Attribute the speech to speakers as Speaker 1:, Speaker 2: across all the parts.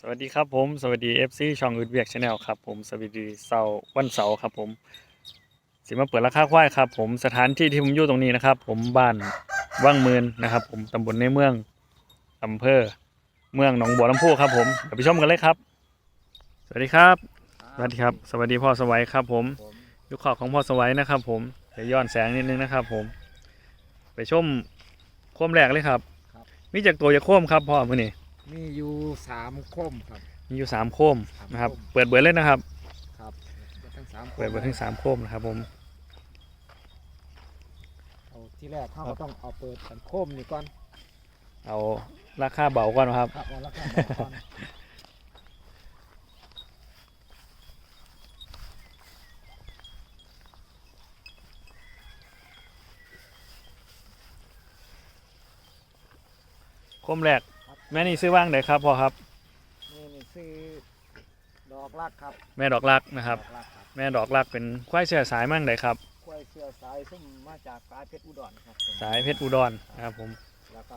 Speaker 1: สวัสดีครับผม สวัสดี FC ช่องอึดเวียกชาแนลครับผม สวัสดีเสาร์วันเสาร์ครับผม สิมาเปิดราคาควายครับผมสถานที่ที่ผมอยู่ตรงนี้นะครับ ผมบ้านว่างเมืนนะครับ ผมตำบลในเมืองอำเภอ เมืองหนองบัวลำพูครับผมเดี๋ยวไปชมกันเลยครับ สวัสดีครับ สวัสดีครับ สวัสดีพ่อสวัยครับ ผม
Speaker 2: ผม
Speaker 1: ยุคขอบของพ่อสวัยนะครับ ผมเดี๋ยวย้อนแสงนิดนึงนะครับ ผม ไปชมโคมแรกเลยครับมีจากตัวจะโคมครับพ่อมื่อนี้
Speaker 2: มีอยู่สามคมครับ
Speaker 1: มีอยู่สามโคม
Speaker 2: สาม
Speaker 1: นะครับ
Speaker 2: โคม
Speaker 1: เปิดเบิดเลยนะครับ
Speaker 2: ครับเปิดทั้งสามโคม
Speaker 1: เปิดเบิดทั้งสามโคมนะครับผม
Speaker 2: เอาที่แรกเขาก็ต้องเอาเปิดกันโคมนี่ก่อน
Speaker 1: เอาราคาเบาก่อนนะครับ
Speaker 2: ครับเอาละครับเอาก่อน
Speaker 1: คมแรก แม่นี่ซื้อว่างไหนครับพ่อครับ
Speaker 2: นี่นี่คือดอกลักครับ
Speaker 1: แม่ดอกรักนะครับ
Speaker 2: ดอกลักครับ
Speaker 1: แม่ดอกรักเป็นควายเสื้อสายมั่งไหนครับ
Speaker 2: กล้วยเสื้อสายซึ่งมาจากสายเพชรอุดรครับผม
Speaker 1: สายเพชรอุดรนะครับผม
Speaker 2: แล้วก็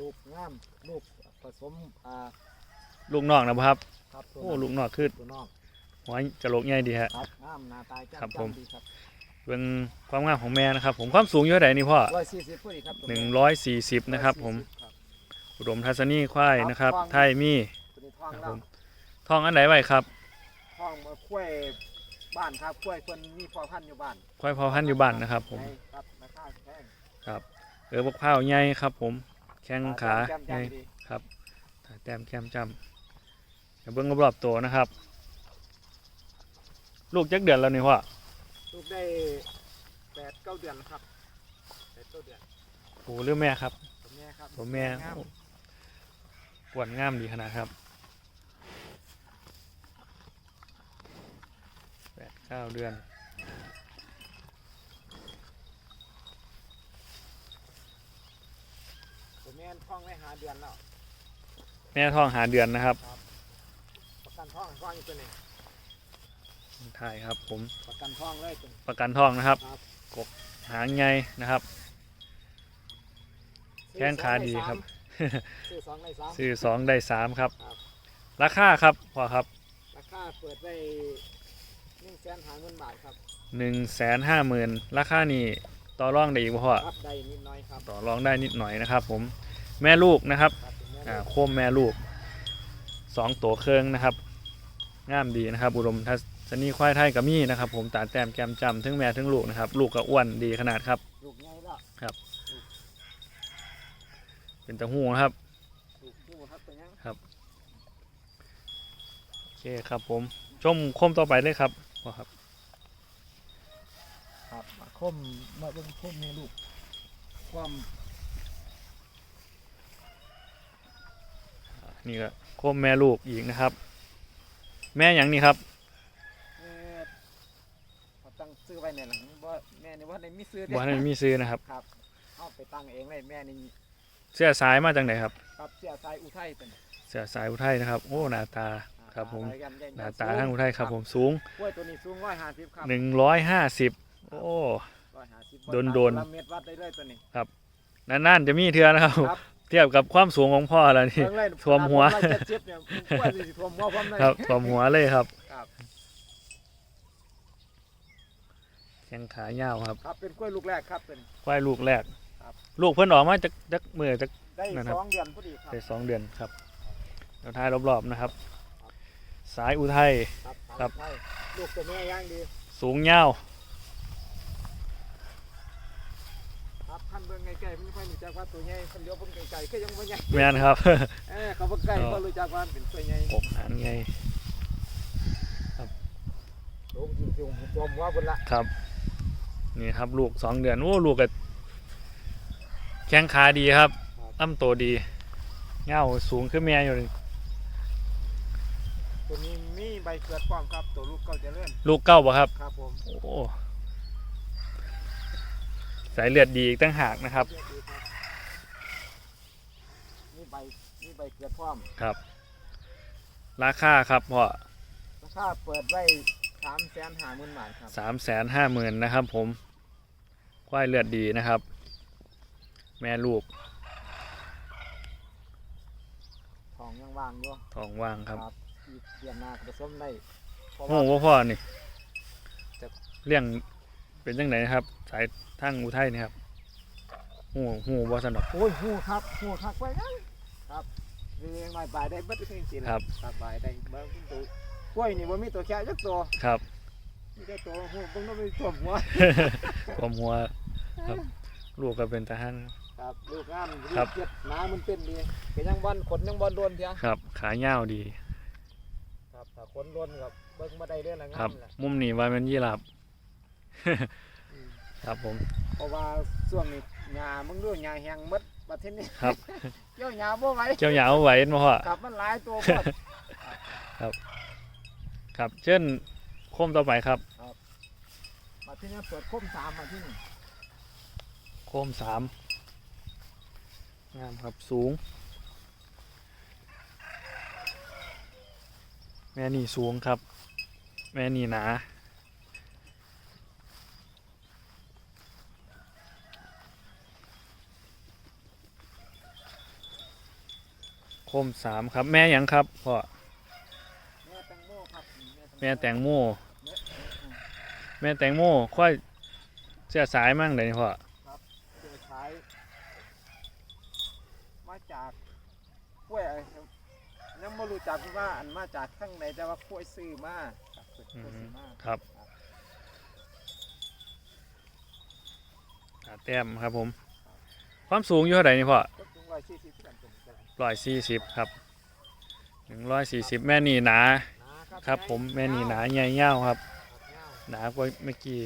Speaker 2: ลูกงามลูกผสมอ่า
Speaker 1: ลูกนอกนะครับ
Speaker 2: ครับตัว
Speaker 1: โอ้ลูกนอกคือ
Speaker 2: ตัวนอก
Speaker 1: หัวกระโหลกใหญ่ดีฮะ
Speaker 2: ครับงามหน้าตาจ้ำ
Speaker 1: ครับผม
Speaker 2: จ้ำดีครับ
Speaker 1: เป็นความงามของแม่นะครับ ผมความสูงอยู่เท่าไหร่นี่พ่อ
Speaker 2: ร้อยสี่สิบพอดีครับตัว
Speaker 1: หนึ่ง
Speaker 2: แม่
Speaker 1: ร้อยสี่สิบนะครับผม
Speaker 2: 140ครับ
Speaker 1: อุดมทัศนีควายนะครับ
Speaker 2: ครับ
Speaker 1: ไทยมี
Speaker 2: ตัวนี้ท้อง
Speaker 1: ครับ
Speaker 2: แล้
Speaker 1: ผ
Speaker 2: ว
Speaker 1: มทองอันไหนไว้ครับ
Speaker 2: ห้องมากล้วยบ้านครับกล้วยเพิ่นมีพ่อพันธุ์อยู่บ้าน
Speaker 1: ควายพอพันธุ์อยู่บ้านนะครับ ผม
Speaker 2: ในครับราคาแพง
Speaker 1: เออพวกข้าวใหญ่ครับ ผมแข้งขา
Speaker 2: แจ่ม
Speaker 1: ใหญ่
Speaker 2: ๆดี
Speaker 1: ครับตาแต้มแก้มจำเดี๋ยวเบิ้งรอบๆตัวนะครับ ลูกจักเดือนแล้วนี่พ่อ
Speaker 2: ลูกได้แปดเก้าเดือนแล้วครับแปดเก้าเดือน
Speaker 1: โอ้เรื่องแม่ครับ
Speaker 2: ตัวแม่ครับ
Speaker 1: ตัวแม่
Speaker 2: งาม
Speaker 1: โอ้ปวดงามดีขนาดครับแปดเก้าเดือน
Speaker 2: ตัวแม่ท้องได้หาเดือนแล้ว
Speaker 1: แม่ท้องหาเดือนนะครับ
Speaker 2: ประกันท้องท้องอยู่ตัวนี้
Speaker 1: ถ่ายครับ ผม
Speaker 2: ประกันท้องเลยตัวนี้
Speaker 1: ประกันท้องนะครับ
Speaker 2: ครับ
Speaker 1: กบหางใหญ่นะครับ แข้งขาดีครับ
Speaker 2: ซื้อสองในสาม
Speaker 1: ซื้อสองได้สามครับ
Speaker 2: ครับ
Speaker 1: ราคาครับพ่อครับ
Speaker 2: ราคาเปิดไว้หนึ่งแสนหาเงินบาทครับ
Speaker 1: หนึ่งแสนห้าหมื่นราคานี่ต่อรองได้อีกบ่พ่อ
Speaker 2: รับได้นิดหน้อยครับ
Speaker 1: ต่อรองได้นิดหน่อยนะครับ ผมแม่ลูกนะครับ
Speaker 2: ครับเป็นแม่
Speaker 1: อ่า
Speaker 2: ลูก
Speaker 1: โคมแม่ลูกสองตัวเครื่องนะครับงามดีนะครับ อุดมทัศ นีควายไทยกับมี่นะครับ ผมตาแต้มแก้มจำทั้งแม่ทั้งลูกนะครับ ลูกก็อ้วนดีขนาดครับ
Speaker 2: ลูกใหญ่แล้ว
Speaker 1: เป็นตะหูนะครับ
Speaker 2: ลูกคู่ครับตัวยัง
Speaker 1: โอเคครับ ผมชมโคมต่อไปเลยครับพ่อครับ
Speaker 2: ครับมาคมมาเบิ่งคมแม่ลูก ความ
Speaker 1: นี่ก็โคมแม่ลูกอีกนะครับ แม่อย่างนี้ครับ
Speaker 2: แม่เขาตั้งซื้อ ไว้ในหลังว่าแม่นี่ว่าในมีซื้อเด้
Speaker 1: บ้านมีซื้อนะครับ
Speaker 2: ครับเอาไปตั้งเองเลยแม่นี่
Speaker 1: เสื้อสายมาจากไหนครับ
Speaker 2: ครับเสียสายอุทัยเป็น
Speaker 1: เสื้อสายอุทัยนะครับ โอ้หน้าตาครับผม
Speaker 2: อ่าใญ่ๆ
Speaker 1: หน้าตาทั้งอุทัยครับผมสูง
Speaker 2: กล้วยตัวนี้สูงร้อยห้าสิบครับ
Speaker 1: 150 โอ้
Speaker 2: ร้อยห้าสิบ
Speaker 1: โดนๆ
Speaker 2: เมตรวัดได้เลยตัวนี้
Speaker 1: นั่นๆจะมีเทือนะครับ
Speaker 2: ครับ
Speaker 1: เทียบกับความสูงของพ่อแล้วนี่
Speaker 2: เบิ่งเลย
Speaker 1: ท่วมหัว
Speaker 2: ขนาดผมร้อยเจ็ดสิบเนี่ยกล้วยนี่สิท่วมหัวผมเลย
Speaker 1: ครับถ่วมหัวเลยครับ
Speaker 2: ครับ
Speaker 1: แข้งขายาวครับ
Speaker 2: ครับเป็นกล้วยลูกแรกครับตัวนี้
Speaker 1: ควายลูกแรก
Speaker 2: ครับ
Speaker 1: ลูกเพิ่นออกมาจากจากมือจาก
Speaker 2: ได้
Speaker 1: นั่นครับ
Speaker 2: สองเดือนพอดีครับ
Speaker 1: ได้สองเดือนครับเดี๋ยวท้ายรอบๆนะครับ สายอุทัย
Speaker 2: ครับ
Speaker 1: ครับ
Speaker 2: ใช่ลูกตัวแม่ย่างดี
Speaker 1: สูงยาว
Speaker 2: ครับท่านเบิ่งไกลๆไม่ค่อยรู้จักว่าตัวใหญ่คนเดียวเบิ่งไกลๆก็ยังบ่ใหญ่
Speaker 1: แม่นครับ
Speaker 2: เออเขาบ่ใกล้
Speaker 1: อ๋อ
Speaker 2: บ่รู้จักว่าเป็นตัวใหญ่
Speaker 1: ปกหางไง
Speaker 2: โอ้จริงๆผมรวมว่าเพิ่นละ
Speaker 1: ครับ นี่ครับลูกสองเดือนโอ้ลูกกับแข้งขาดีครับอ้ำโตดีเงาสูงขึ้นแม่อยู่เลย
Speaker 2: ตัวนี้มีใบเกิดพร้อมครับ ตัวลูกเก่าเจริญ
Speaker 1: ลูกเก้าบ่ครับ
Speaker 2: ครับผม
Speaker 1: โอ้สายเลือดดีอีกตั้งหากนะครับ
Speaker 2: เยอะดีครับมีใบมีใบเกิดพร้อม
Speaker 1: ครับ ราคาครับพ่อ
Speaker 2: ราคาเปิดไว้ 350,000บาทครับ
Speaker 1: สามแสนห้าหมื่นนะครับผมควายเลือดดีนะครับ แม่ลูก
Speaker 2: ทองยังว่างอยู่
Speaker 1: ท้องว่างครับ
Speaker 2: อีกเดือนหน้าก็ผสมได้เพราะ
Speaker 1: โอ้
Speaker 2: ว่า
Speaker 1: ว่าพ่อนี่
Speaker 2: จะ
Speaker 1: เลี้ยงเป็นจังไดนะครับ สายทางอุทัยนี่ครับหูหูบ่สนอก
Speaker 2: โอ้ยหูครับหูคักไว้นั่นครับเรียงหน่อยบายได้เบิดทุกสิ่งสิล่ะ
Speaker 1: ครับ
Speaker 2: ครับบายได้เบิ่งตัว กล้วยนี่บ่มีตัวแค่จักตัว
Speaker 1: ครับ
Speaker 2: มีแต่ตัวหูเบิ่งต้องไปท่วมหัว
Speaker 1: ความหัวครับ ลูกก็เป็นทหาร
Speaker 2: ครับลูกงาม
Speaker 1: ครับ
Speaker 2: เจ็ดหนามันเป็นดีก็ยังบ่อนขนยังบ่โดนเพียง
Speaker 1: ครับ ขายาวดี
Speaker 2: ครับถ้าขนโดนครับเบิ่งบ่ได้เด้อละ
Speaker 1: ครั
Speaker 2: งา
Speaker 1: บ
Speaker 2: มล่ะ
Speaker 1: มุมนี้ว่ามันยี่หลับ
Speaker 2: อืม
Speaker 1: ครับผม
Speaker 2: เพราะว่าช่วงนี้หญ้ามึงดูหญ้าแห้งหมดประเทศนี้
Speaker 1: ครับ
Speaker 2: เกี่ยวหญ้าบ่ไหว
Speaker 1: เจ้าหยาวไหวมาพ่อ
Speaker 2: ครับมันหลายตัวหมด
Speaker 1: ครับ เช่นโคมต่อไปครับ
Speaker 2: มาที่นี่เปิดคมสามมาที่นี่
Speaker 1: โคมสามงามครับสูง แม่นี่สูงครับ แม่นี่หนา โคมสามครับ แม่หยังครับพ่อ
Speaker 2: แม่แตงโมครับ
Speaker 1: แม่แตงโม
Speaker 2: แม่
Speaker 1: แม่แตงโมค่อยเสียสายมั่งเลยนี่พ่อ
Speaker 2: เจอขายมาจากกล้วยอะไรครับยังไม่รู้จักว่าอันมาจากข้างในแต่ว่ากล้วยซื้อมาครับเปิดกล้วยซื้อมา
Speaker 1: ครับตาแต้มครับผม ความสูงอยู่เท่าไหร่นี่พ่อ
Speaker 2: ก็ถึงร้อยสี่สิบกันเป็นกัน
Speaker 1: ร้อยสี่สิบครับหนึ่งร้อยสี่สิบแม่นี่หนา
Speaker 2: นะ ครับ
Speaker 1: ผมแม่นี่หนาใหญ่เง่าวครับ
Speaker 2: เงา
Speaker 1: หนากว่าเมื่อกี้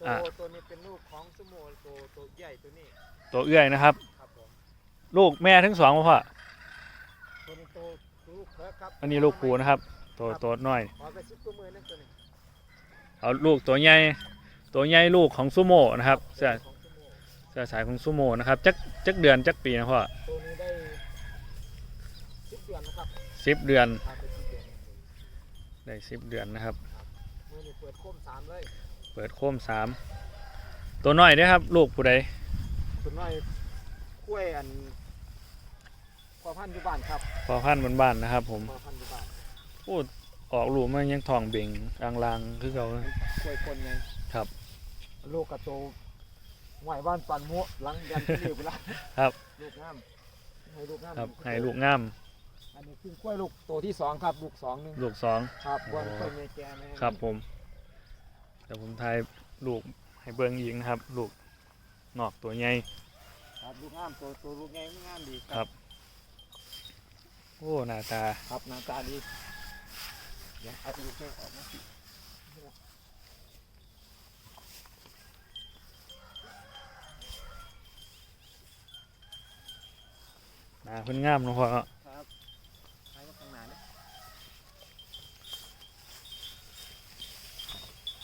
Speaker 2: ตัว
Speaker 1: อะ
Speaker 2: ตัวนี้เป็นลูกของสโมตัวตัวใหญ่ตัวนี้
Speaker 1: ตัวเอื้อยนะครับ
Speaker 2: ครับผม
Speaker 1: ลูกแม่ทั้งสองบ่พ่อ
Speaker 2: ตัวนี้ตัวตัวลูกเพิร์กครับ
Speaker 1: อันนี้ลูกปูนะครับ ตัวตัวน้อย
Speaker 2: ขอไปซิปตัวมือนั่นตัวนี้
Speaker 1: เอาลูกตัวใหญ่ตัวใหญ่ลูกของซูโม่นะครับเสื้อ
Speaker 2: ของสโม
Speaker 1: เสื้อสายของซูโม่นะครับจักจักเดือนจักปีนะพ่อ
Speaker 2: ตัวนี้ได้สิบเดือนนะครับ
Speaker 1: สิบเดือน
Speaker 2: พาไปสิบเดือน
Speaker 1: ได้สิบเดือนนะครับ
Speaker 2: มือนี่เปิดโคมสามเลย
Speaker 1: เปิดโคมสามตัวน้อยเด้อครับ ลูกผู้ใด
Speaker 2: ตัวน้อยกล้วยอันพอพันธุ์อยู่บ้านครับ
Speaker 1: พอพันธุ์บ้านๆนะครับ ผม
Speaker 2: พอพันธุ์อยู่บ้าน
Speaker 1: พูดออกลูกมันยังทองเบ่งลางๆคือเขานะ
Speaker 2: กล้วยคนไง
Speaker 1: ครับ
Speaker 2: ลูกกระโตไหวบ้านปันมุหลังยันที่นี่ไปละ
Speaker 1: ครับ
Speaker 2: ลูกงามให้ลูกงาม
Speaker 1: ครับให้ลูกงาม
Speaker 2: อันนี้คือกล้วยลูกตัวที่สองครับลูกสองหนึ่ง
Speaker 1: ลูกสอง
Speaker 2: ครับ
Speaker 1: โอ้
Speaker 2: วันกล้วยเมแกแม่
Speaker 1: ครับผม เดี๋ยวผมทายลูกให้เบิ้งอีกนะครับ ลูกนอกตัวใหญ่
Speaker 2: ครับลูกงามตัวตัวลูกไงงามดี
Speaker 1: ครับ โอ้หน้าตา
Speaker 2: ครับหน้าตาดีเดี๋ยวเอาลูกแม่ออกมาสิ
Speaker 1: หน้าเพิ่นงามเนาะพ่อเนาะ
Speaker 2: ครับใช้มาข้างหน้าเนี่ย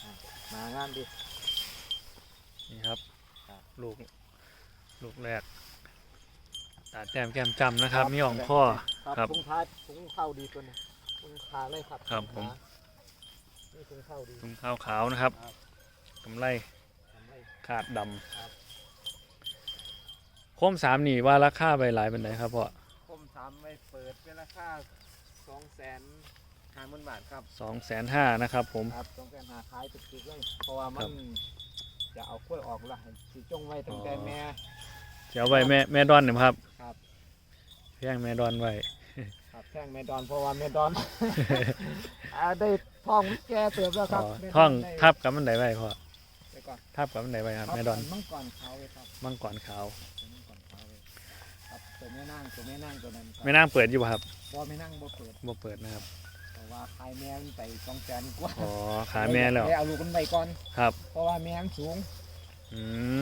Speaker 2: อะ มางามดี
Speaker 1: นี่ครับ
Speaker 2: ครับ
Speaker 1: ลูก ลูกแรก ตาแต้มแก้มจำนะครับมีอ่องข้อ
Speaker 2: ครับ
Speaker 1: ครับ
Speaker 2: ถุงเท้าถุงเท้าดีตัวนี้ถุงเท้าเลยครับ
Speaker 1: ครับผม
Speaker 2: นี่ถุงเท้าดี
Speaker 1: ถุงขาวขาวๆนะครับ
Speaker 2: ครับ
Speaker 1: กำไร
Speaker 2: ทำให้
Speaker 1: ขาดด
Speaker 2: ครับำ
Speaker 1: โคมสามนี่ว่าราคาไปหลายเป็นไหนครับพ่อ
Speaker 2: คมสามไม่เปิดเป็นราคาสองแสน ห้าหมื่นบาทครับ
Speaker 1: สองแสนห้านะครับผม
Speaker 2: ครับสองแสนหาขายตึกๆเลยเพราะว่ามั
Speaker 1: ครั
Speaker 2: น
Speaker 1: บ
Speaker 2: จะเอากล้วยออกละให้สีจงไว้ตั้งแต่
Speaker 1: อ๋อ
Speaker 2: แม่
Speaker 1: เดี๋ยวไว้แม่แม่ดอนหน่อยครับ
Speaker 2: ครับ
Speaker 1: เพียงแม่ดอนไว้
Speaker 2: ครับแท่งแม่ดอนเพราะว่าแม่ดอนอ่าได้ท้องแก่เติบแล้วครับ
Speaker 1: อ๋อ
Speaker 2: แม่ดน
Speaker 1: ท่อง
Speaker 2: ได้
Speaker 1: ทับกับมันไดไว้พ่อ
Speaker 2: ไปก่อน
Speaker 1: ทับกับมันไดไว้ครับแม่ดอน
Speaker 2: มังกรขาวเลยครับ
Speaker 1: มังกรขาว
Speaker 2: มังกรขาวเลยครับตัวแม่นางตัวแม่นางตัวนั้นครับ
Speaker 1: แม่นางเปิดอยู่ป่ะครับ
Speaker 2: พอแม่นางบ่เปิด
Speaker 1: บ่เปิดนะครับ
Speaker 2: เพราะ ว่าขายแม่มันไปสองแสนกว่า
Speaker 1: อ๋อขาแม่แล้ว
Speaker 2: เลยเอาลูกมันไปก่อน
Speaker 1: ครับ
Speaker 2: เพราะว่าแม่มันสูง
Speaker 1: อืม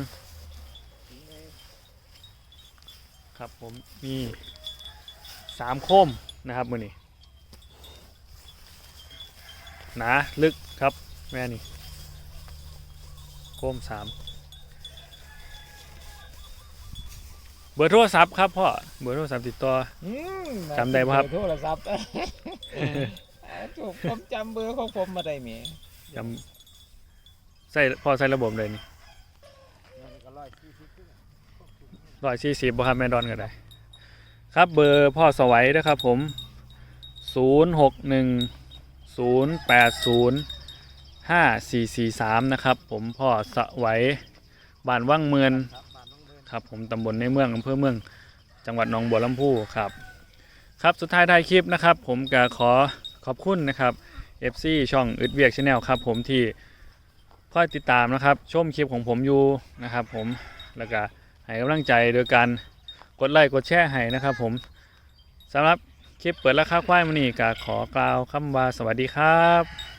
Speaker 2: สูงเลย
Speaker 1: ครับผมมีสามโคมนะครับมือนี้หนาลึกครับแม่นี่โคมสามเบอร์โทรศัพท์ครับพ่อเบอร์โทรศัพท์ติดต่อ
Speaker 2: อืม
Speaker 1: จำได้ปะครับ
Speaker 2: โทรศัพท์ ถูกผมจำเบอร์ของผมมาได้ไหม
Speaker 1: จำใส่พอใส่ระบบเลยนี่ร้อยสี่สิบบ่ครับแม่ดอนก็ได้ ครับเบอร์พ่อสวัยนะครับผมศูนย์หกหนึ่งศูนย์แปดศูนย์ห้าสี่สี่สามนะครับผมพ่อสวัยบ้านว่างเมือ
Speaker 2: ง
Speaker 1: ครับผมตำบลในเมืองอำเภอเมือง จังหวัดหนองบัวลำพูครับ ครับสุดท้ายท้ายคลิปนะครับ ผมก็ขอ ขอบคุณนะครับ FC ช่องอึดเวียกชาแนลครับผมที่คอยติดตามนะครับ ชมคลิปของผมอยู่นะครับผมแล้วก็ให้กำลังใจโดยการกดไลค์กดแชร์ให้นะครับผมสำหรับคลิปเปิดราคาควายมันนี่ก็ขอกล่าวคำว่าสวัสดีครับ